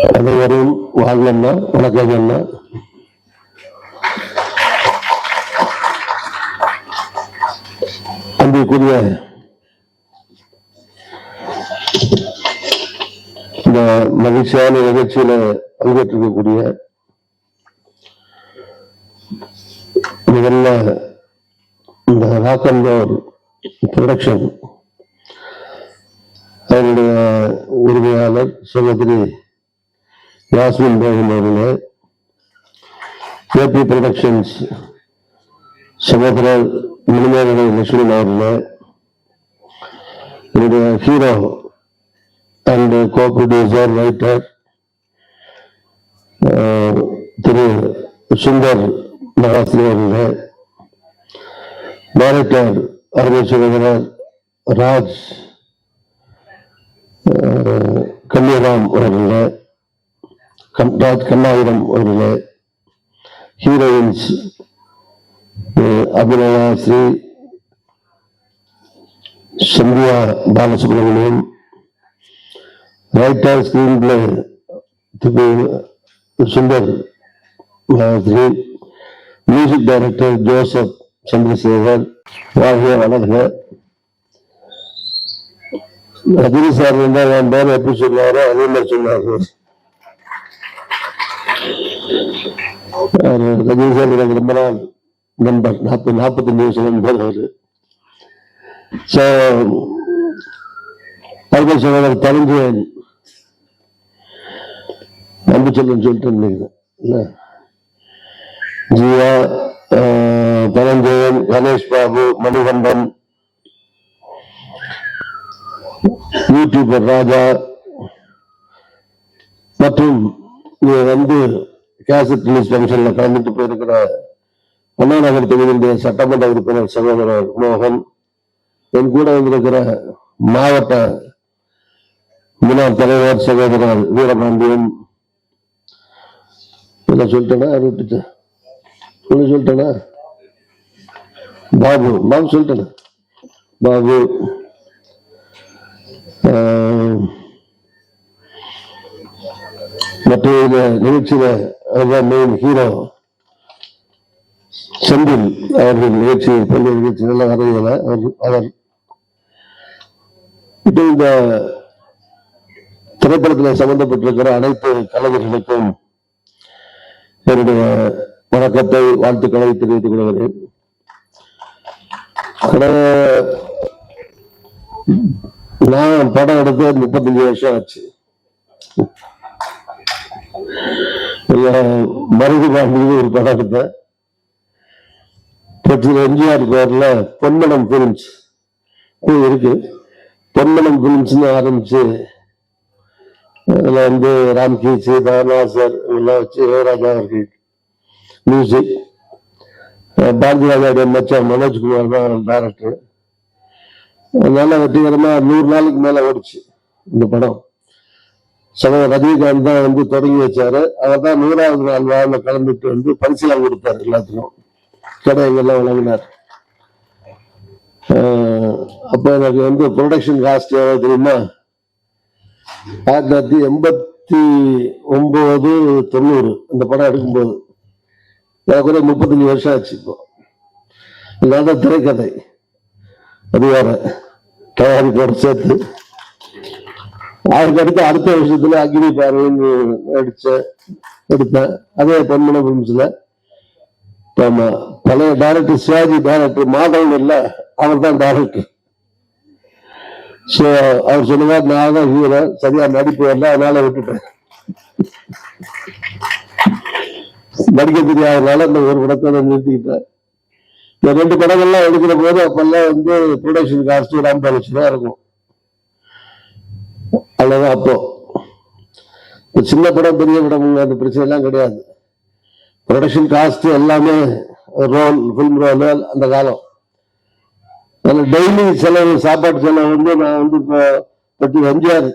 அனைவரும் வாழ்ந்தண்ணா வணக்கம் அண்ணா அன்பிற்குரிய இந்த மகிழ்ச்சியான நிகழ்ச்சியில பங்கேற்றிருக்கக்கூடிய முதல்ல இந்த ராக் அண்ட் ரோல் ப்ரொடக்ஷன் அதனுடைய உரிமையாளர் சகோதரி யாஸ்மின் பேகம் அவர்களே ஏபி ப்ரொடக்ஷன்ஸ் சகோதரர் மணிமேகலை லட்சுமணன் அவர்களே என்னுடைய hero and co producer writer Thiru Sundar Mahasthiri அவர்களே டைரக்டர் அருமை ராஜ் கன்னியராம் அவர்களே ராஜ் கண்ணாயிரம் அவர்களே heroines Abhinaya Sri Sandhya Balasubramaniam writer screenplay Thiru Sundar Sri music director Joseph Chandrasekar ஆகிய வளர்க. ரஜினி சார் இருந்தால் என் பேர் எப்படி சொன்னாரோ அதே மாதிரி சொன்னார் ரஜினி சார் எனக்கு ரொம்ப நாள் நண்பர் நாற்பது நாற்பத்தஞ்சு வருஷம் நண்பர் அவர் ஸோ அருமை சகோதரர் தலிஞ்சயன் அன்பு சொல்லிட்டு நினைக்கிறேன் இல்லை ஜீவா பரஞ்சயன் கணேஷ் பாபு மணிகண்டன் யூடியூபர் ராஜா மற்றும் இங்க வந்து கேசட் ரிலீஸ் ஃபங்க்ஷனில் கலந்துட்டு போயிருக்கிற அண்ணா நகர் தொகுதியினுடைய சட்டமன்ற உறுப்பினர் சகோதரர் மோகன் என் கூட வந்திருக்கிற மாவட்ட முன்னாள் தலைவர் சகோதரர் வீரபாண்டியன். இதெல்லாம் சொல்லிட்டேனா? விட்டுட்டு சொல்லி சொல்லிட்டேனா? பாபு பாபு சொல்லிட்டேனா? பாபு. மற்ற நிகழ்ச்சியில அதுதான் மெயின் ஹீரோ செந்தில் அவர்கள் நிகழ்ச்சி பள்ளி நிகழ்ச்சி நல்லா அவர் அவர். இப்போ இந்த திரைப்படத்தில் சம்பந்தப்பட்டிருக்கிற அனைத்து கலைஞர்களுக்கும் என்னுடைய வணக்கத்தை வாழ்த்துக்களை தெரிவித்துக் கொள்கிறேன். நான் படம் எடுத்து முப்பத்தஞ்சு வருஷம் ஆச்சு. மருது பாண்டியது ஒரு படம் எடுத்தேன் பற்றி எம்ஜிஆர் பேர்ல பொன்மனம் பிலிம்ஸ். இருக்கு. பொன்மனம் பிலிம்ஸ்னு ஆரம்பிச்சு அதில் வந்து ராம்கி சீதாநாசர் எல்லாம் வச்சு யுவராஜா அவர்கள் மியூசிக் பாரதி ராஜாவுடைய மச்சான் மனோஜ்குமார் தான் டேரக்டர் நல்ல வெற்றிகரமாக நூறு நாளுக்கு மேலே ஓடிச்சு இந்த படம். சமய ரஜினிகாந்த் தான் வந்து தொடங்கி வச்சாரு. அவர் தான் நூறாவது நாள் வாழ்ல கலந்துட்டு வந்து பரிசுலாம் கொடுத்தாரு எல்லாத்துக்கும். கடைங்கெல்லாம் வழங்கினார். அப்போ எனக்கு வந்து ப்ரொடக்ஷன் காஸ்ட் எவ்வளோ தெரியுமா? ஆயிரத்தி தொள்ளாயிரத்தி எண்பத்தி ஒம்பது தொண்ணூறு. இந்த படம் எடுக்கும்போது. எனக்கு ஒரு முப்பத்தஞ்சு வருஷம் ஆச்சு இப்போ. இல்லாத திரைக்கதை. அது வேற. தயாரிப்போடு சேர்த்து. அதுக்கடுத்து அடுத்த வருஷத்துல அக்னி பார்வைன்னு நடிச்ச எடுத்தேன் அதே பொன்மன பிலிம்ஸ்ல ஆமா பழைய டைரக்டர் சிவாஜி டைரக்டர் மாதவன் இல்ல அவர் தான் டைரக்டர் ஸோ அவர் சொல்லுவார் நான் தான் ஹீரோ சரியா நடிப்பு வரல அதனால விட்டுட்டேன். நடிக்க தெரியாதனால இந்த ஒரு படத்தை நான் நிறுத்திக்கிட்டேன் இந்த ரெண்டு படங்கள்லாம் எடுக்கிற போது அப்பெல்லாம் வந்து ப்ரொடக்ஷன் காஸ்ட் ஒரு ஐம்பது லட்சம் தான் இருக்கும். அவ்வளோதான் அப்போ. இப்போ சின்ன படம் பெரிய படம் அந்த பிரச்சனைலாம் கிடையாது. ப்ரொடக்ஷன் காஸ்ட் எல்லாமே ரோல் ஃபில்ம் ரோல் அந்த காலம். அதில் டெய்லி செலவு சாப்பாடு செலவு வந்து நான் வந்து இப்போ பற்றி வந்தியார்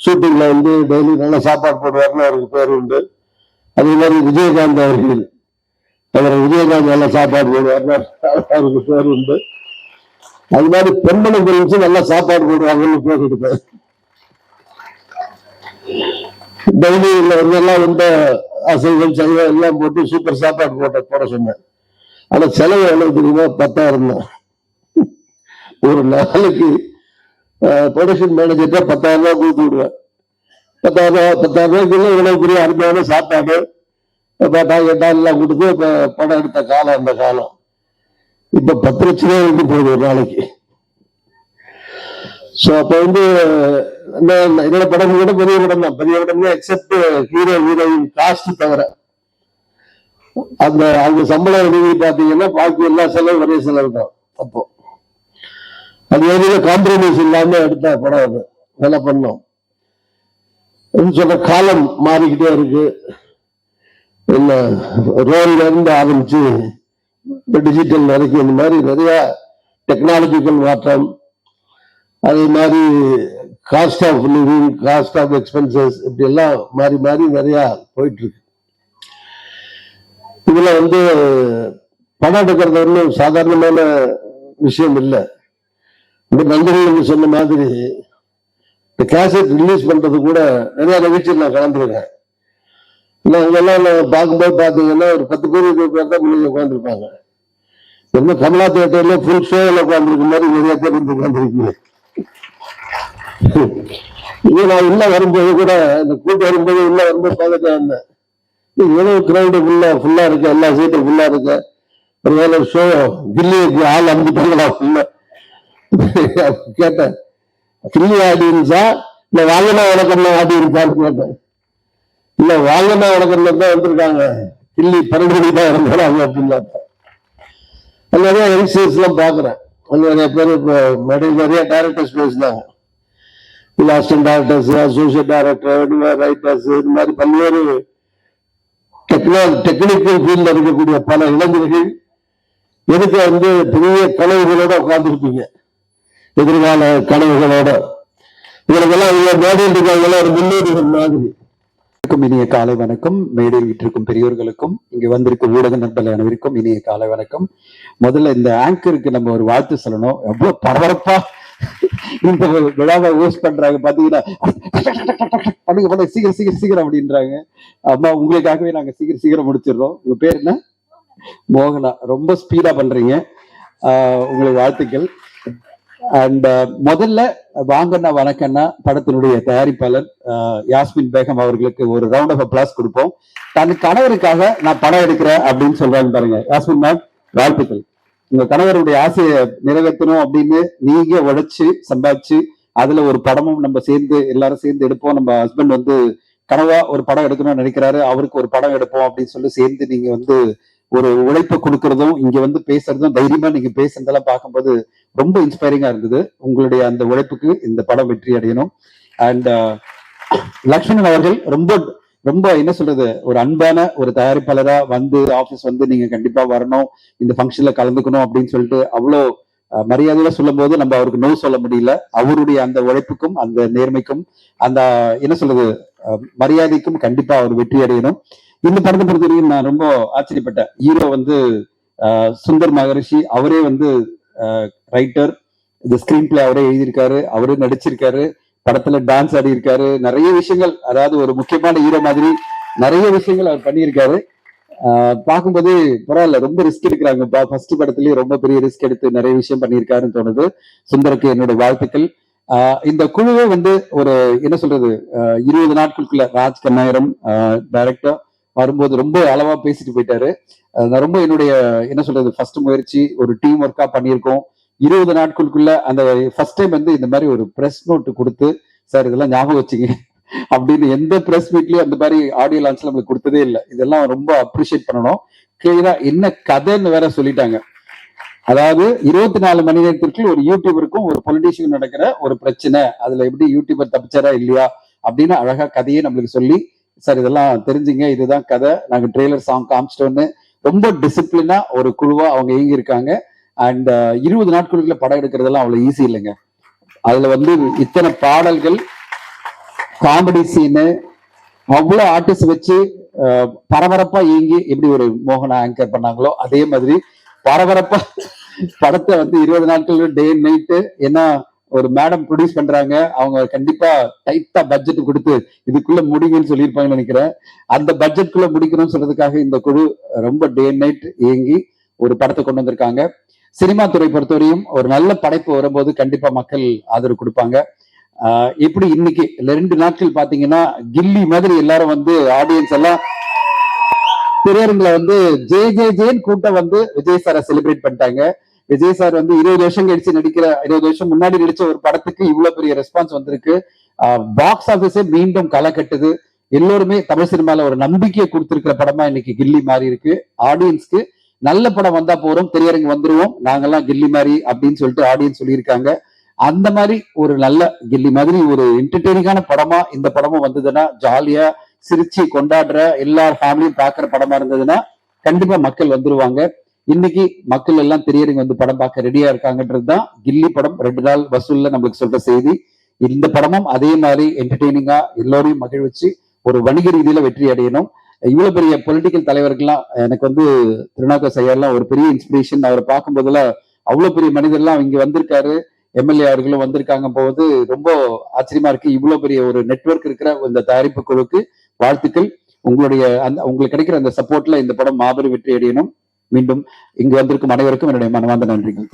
ஷூட்டிங்கில் வந்து டெய்லி நல்ல சாப்பாடு போடுவார்னு அவருக்கு பேர் உண்டு. அதே மாதிரி விஜயகாந்த் அவர்கள். அவர் விஜயகாந்த் நல்ல சாப்பாடு போடுவார்னு அவருக்கு பேர் உண்டு. அது மாதிரி பெண்மணி பிரிஞ்சு நல்லா சாப்பாடு போடுவாங்கன்னு பேர் டெய்லியில் வந்து எல்லாம் வந்து அசைவம் சைவம் எல்லாம் போட்டு சூப்பர் சாப்பாடு போட்ட போட சொன்னேன். ஆனா செலவு எவ்வளவு தெரியுமா? பத்தாயிரம் தான். ஒரு நாளைக்கு ப்ரொடக்ஷன் மேனேஜர்கிட்ட பத்தாயிரம் ரூபாய் கொடுத்து விடுவேன். பத்தாயிரம் ரூபாய் பத்தாயிரம் ரூபாய்க்குள்ள இவ்வளவு பெரிய அருமையான சாப்பாடு. பேட்டா கேட்டா எல்லாம் கொடுத்து இப்போ படம் எடுத்த காலம் அந்த காலம். இப்போ பத்து லட்சம் ரூபாய் வந்து போகுது ஒரு நாளைக்கு. சோ அப்ப வந்து என்னோட படம் கூட பெரிய படம் தான். பெரிய படம் எக்ஸப்ட் ஹீரோ ஹீரோயின் காஸ்ட் தவிர. அந்த அவங்க சம்பளம் எழுதி பாத்தீங்கன்னா பாக்கி எல்லா செலவும் ஒரே செலவு தான். அப்போ. அது எதுல காம்ப்ரமைஸ் இல்லாம எடுத்த படம் அது. நல்லா பண்ணோம். சொல்ற காலம் மாறிக்கிட்டே இருக்கு. என்ன ரோல்ல இருந்து ஆரம்பிச்சு டிஜிட்டல் வரைக்கும் இந்த மாதிரி நிறைய டெக்னாலஜிக்கல் மாற்றம் அதே மாதிரி cost of living cost of expenses இப்படி எல்லாம் மாறி மாறி நிறையா போயிட்டு இருக்கு இதுல வந்து படம் எடுக்கிறது ஒன்றும் சாதாரணமான விஷயம் இல்லை. இந்த நண்பர்களுக்கு சொன்ன மாதிரி இந்த கேசட் ரிலீஸ் பண்றது கூட நிறைய நிகழ்ச்சியில் நான் கலந்துருக்கேன். இல்லை அங்கெல்லாம் நான் பார்க்கும்போது பார்த்தீங்கன்னா ஒரு பத்து பேர் இருபது பேர் தான் முன்னாடி உட்காந்துருப்பாங்க என்ன கமலா தியேட்டர்ல ஃபுல் ஷோவில் உட்காந்துருக்க மாதிரி நிறைய பேர் வந்து உட்காந்துருக்கீங்க இது நான் உள்ள வரும்போது கூட இந்த கூட்டம் வரும்போது உள்ள வரும்போது பார்த்துட்டு வந்தேன். இது எவ்வளவு கிரௌடு ஃபுல்லா ஃபுல்லா இருக்கு எல்லா சீட்டும் ஃபுல்லா இருக்கு. ஒரு வேலை ஷோ கில்லிக்கு ஆள் அனுப்பிட்டாங்களா ஃபுல்லா கேட்டேன். கில்லி ஆடியன்ஸா இல்ல வாங்கினா வணக்கம் ஆடியன்ஸான்னு கேட்டேன். இல்ல வாங்கினா வணக்கம்ல தான் வந்திருக்காங்க? கில்லி பன்னெண்டு மணி தான் இருந்தாங்க அப்படின்னு கேட்டேன். நிறைய யங்ஸ்டர்ஸ் எல்லாம் பாக்குறேன் நிறைய பேர் இப்போ மேடையில் நிறைய டேரக்டர்ஸ் பேசினாங்க. இல்லை assistant directors associate director writers இது மாதிரி பல்வேறு டெக்னாலஜி டெக்னிக்கல் ஃபீல்டில் இருக்கக்கூடிய பல இளைஞர்கள் எதுக்கு வந்து பெரிய கனவுகளோட உட்கார்ந்துருப்பீங்க? எதிர்கால கனவுகளோட. இவங்களுக்கெல்லாம் இவங்க மேடையில் இருக்காங்க ஒரு முன்னோடிகள் மாதிரி. இனிய காலை வணக்கம். மேடையில் விட்டிருக்கும் பெரியோர்களுக்கும் இங்க வந்திருக்கும் ஊடக நண்பர்கள் அனைவருக்கும் இனிய காலை வணக்கம். முதல்ல இந்த ஆங்கருக்கு நம்ம ஒரு வாழ்த்து சொல்லணும். எவ்வளவு பரபரப்பா இந்த விழாவை ஹோஸ்ட் பண்றாங்க. பாத்தீங்கன்னா பண்ணுங்க பண்ணுங்க சீக்கிரம் சீக்கிரம் சீக்கிரம் அப்படின்றாங்க. அம்மா உங்களுக்காகவே நாங்க சீக்கிரம் சீக்கிரம் முடிச்சிடுறோம். உங்க பேர் என்ன? மோகனா. ரொம்ப ஸ்பீடா பண்றீங்க. உங்களுக்கு வாழ்த்துக்கள். அண்ட் முதல்ல வாங்கண்ணா வணக்கண்ணா. படத்தினுடைய தயாரிப்பாளர் ஆஹ் யாஸ்மின் பேகம் அவர்களுக்கு ஒரு ரவுண்ட் ஆஃப் அப்ளாஸ் கொடுப்போம். தன் கணவருக்காக நான் படம் எடுக்கிறேன் அப்படின்னு சொல்றாங்க பாருங்க. யாஸ்மின் மேம் வாழ்த்துக்கள். உங்க கணவருடைய ஆசையை நிறைவேற்றணும் அப்படின்னு நீங்க உழைச்சு சம்பாதிச்சு அதுல ஒரு படமும் நம்ம சேர்ந்து எல்லாரும் சேர்ந்து எடுப்போம். நம்ம ஹஸ்பண்ட் வந்து கனவா ஒரு படம் எடுக்கணும்னு நினைக்கிறாரு அவருக்கு ஒரு படம் எடுப்போம் அப்படின்னு சொல்லி சேர்ந்து நீங்க வந்து ஒரு உழைப்பு கொடுக்கறதும் இங்க வந்து பேசுறதும் தைரியமா நீங்க பேசுறதெல்லாம் பார்க்கும்போது ரொம்ப இன்ஸ்பைரிங்கா இருந்தது. உங்களுடைய அந்த உழைப்புக்கு இந்த படம் வெற்றி அடையணும். அண்ட் uh, லக்ஷ்மணன் அவர்கள் ரொம்ப ரொம்ப என்ன சொல்றது ஒரு அன்பான ஒரு தயாரிப்பாளரா வந்து ஆபீஸ் வந்து நீங்க கண்டிப்பா வரணும் இந்த ஃபங்க்ஷன்ல கலந்துக்கணும் அப்படின்னு சொல்லிட்டு அவ்வளோ மரியாதையில சொல்லும் போது நம்ம அவருக்கு நோ சொல்ல முடியல. அவருடைய அந்த உழைப்புக்கும் அந்த நேர்மைக்கும் அந்த என்ன சொல்றது மரியாதைக்கும் கண்டிப்பா அவர் வெற்றி அடையணும். இந்த படத்தை பொறுத்த வரைக்கும் நான் ரொம்ப ஆச்சரியப்பட்டேன். ஹீரோ வந்து சுந்தர் மகரிஷி அவரே வந்து ரைட்டர் இந்த ஸ்கிரீன் பிளே அவரே எழுதியிருக்காரு அவரே நடிச்சிருக்காரு. படத்துல டான்ஸ் ஆடி இருக்காரு நிறைய விஷயங்கள் அதாவது ஒரு முக்கியமான ஹீரோ மாதிரி நிறைய விஷயங்கள் அவர் பண்ணியிருக்காரு. ஆஹ் பார்க்கும்போது பரவாயில்ல ரொம்ப ரிஸ்க் எடுக்கிறாங்க. ஃபர்ஸ்ட் படத்துலயே ரொம்ப பெரிய ரிஸ்க் எடுத்து நிறைய விஷயம் பண்ணியிருக்காருன்னு தோணுது. சுந்தருக்கு என்னோட வாழ்த்துக்கள். இந்த குழுவே வந்து ஒரு என்ன சொல்றது இருபது நாட்களுக்குள்ள ராஜ் கண்ணாயிரம் டைரக்டர் வரும்போது ரொம்ப அளவா பேசிட்டு போயிட்டாரு. ரொம்ப என்னுடைய என்ன சொல்றது ஃபர்ஸ்ட் முயற்சி ஒரு டீம் ஒர்க்கா பண்ணியிருக்கோம். இருபது நாட்களுக்குள்ள அந்த ஃபர்ஸ்ட் டைம் வந்து இந்த மாதிரி ஒரு ப்ரெஸ் நோட் கொடுத்து சார் இதெல்லாம் ஞாபகம் வச்சுங்க. அப்படின்னு எந்த ப்ரெஸ் மீட்லயும் அந்த மாதிரி ஆடியோ லான்ச்ல நம்மளுக்கு கொடுத்ததே இல்லை. இதெல்லாம் ரொம்ப அப்ரிஷியேட் பண்ணணும். கிளியரா என்ன கதைன்னு வேற சொல்லிட்டாங்க. அதாவது இருபத்தி நாலு மணி நேரத்திற்குள் ஒரு யூடியூபருக்கும் ஒரு பொலிட்டீஷியன் நடக்கிற ஒரு பிரச்சனை. அதுல எப்படி யூடியூபர் தப்பிச்சாரா இல்லையா அப்படின்னு அழகா கதையை நம்மளுக்கு சொல்லி சார் இதெல்லாம் தெரிஞ்சுங்க. இதுதான் கதை. நாங்க ட்ரெய்லர் சாங் காமிச்சிட்டோன்னு ரொம்ப டிசிப்ளினா ஒரு குழுவா அவங்க இயங்கி இருக்காங்க அண்ட் uh, இருபது நாட்களுக்குள்ள படம் எடுக்கிறதெல்லாம் அவ்வளவு ஈஸி இல்லைங்க. அதுல வந்து இத்தனை பாடல்கள் காமெடி சீனு அவ்வளவு ஆர்டிஸ்ட் வச்சு பரபரப்பா இயங்கி எப்படி ஒரு மோகனா ஆங்கர் பண்ணாங்களோ அதே மாதிரி பரபரப்பா படத்தை வந்து இருபது நாட்கள் டே நைட்டு ஏன்னா ஒரு மேடம் ப்ரொடியூஸ் பண்றாங்க அவங்க கண்டிப்பா டைட்டா பட்ஜெட் கொடுத்து இதுக்குள்ள முடிங்கன்னு சொல்லியிருப்பாங்கன்னு நினைக்கிறேன். அந்த பட்ஜெட்குள்ள முடிக்கணும்னு சொல்றதுக்காக இந்த குழு ரொம்ப டே நைட் இயங்கி ஒரு படத்தை கொண்டு வந்திருக்காங்க. சினிமா துறை பொறுத்தவரையும் ஒரு நல்ல படைப்பு வரும்போது கண்டிப்பா மக்கள் ஆதரவு கொடுப்பாங்க. ஆஹ் எப்படி இன்னைக்கு ரெண்டு நாட்கள் பாத்தீங்கன்னா கில்லி மாதிரி எல்லாரும் வந்து ஆடியன்ஸ் எல்லாம் திரையரங்குல வந்து ஜே ஜே ஜேன்னு கூட்டம் வந்து விஜய் சாரை செலிப்ரேட் பண்ணிட்டாங்க. விஜய் சார் வந்து இருபது வருஷம் கழிச்சு நடிக்கிற இருபது வருஷம் முன்னாடி நடிச்ச ஒரு படத்துக்கு இவ்வளவு பெரிய ரெஸ்பான்ஸ் வந்திருக்கு. பாக்ஸ் ஆபீஸே மீண்டும் களை கட்டுது. எல்லோருமே தமிழ் சினிமால ஒரு நம்பிக்கையை கொடுத்திருக்கிற படமா இன்னைக்கு கில்லி மாறி இருக்கு. ஆடியன்ஸ்க்கு நல்ல படம் வந்தா போறோம் திரையரங்கு வந்துருவோம். நாங்கெல்லாம் கில்லி மாதிரி அப்படின்னு சொல்லிட்டு ஆடியன்ஸ் சொல்லியிருக்காங்க. அந்த மாதிரி ஒரு நல்ல கில்லி மாதிரி ஒரு என்டர்டெய்னிங்கான படமா இந்த படமும் வந்ததுன்னா ஜாலியா சிரிச்சு கொண்டாடுற எல்லா ஃபேமிலியும் பாக்குற படமா இருந்ததுன்னா கண்டிப்பா மக்கள் வந்துருவாங்க. இன்னைக்கு மக்கள் எல்லாம் திரையரங்கு வந்து படம் பார்க்க ரெடியா இருக்காங்கன்றது தான் கில்லி படம். ரெண்டு நாள் வசூல்ல நம்மளுக்கு சொல்ற செய்தி. இந்த படமும் அதே மாதிரி என்டர்டெய்னிங்கா எல்லோரையும் மகிழ்விச்சு ஒரு வணிக ரீதியில வெற்றி அடையணும். இவ்வளவு பெரிய பொலிட்டிக்கல் தலைவர்கள்லாம் எனக்கு வந்து திருநாக்கர் சையர்லாம் ஒரு பெரிய இன்ஸ்பிரேஷன் அவரை பார்க்கும் அவ்வளவு பெரிய மனிதர்லாம் இங்க வந்திருக்காரு. எம்எல்ஏ அவர்களும் வந்திருக்காங்க போது ரொம்ப ஆச்சரியமா இருக்கு. இவ்வளவு பெரிய ஒரு நெட்வொர்க் இருக்கிற இந்த தயாரிப்பு குழுக்கு வாழ்த்துக்கள். உங்களுடைய அந்த உங்களுக்கு கிடைக்கிற அந்த சப்போர்ட்ல இந்த படம் மாபெரும் வெற்றி அடையணும். மீண்டும் இங்கு வந்திருக்கும் அனைவருக்கும் என்னுடைய மனமார்ந்த நன்றிகள்.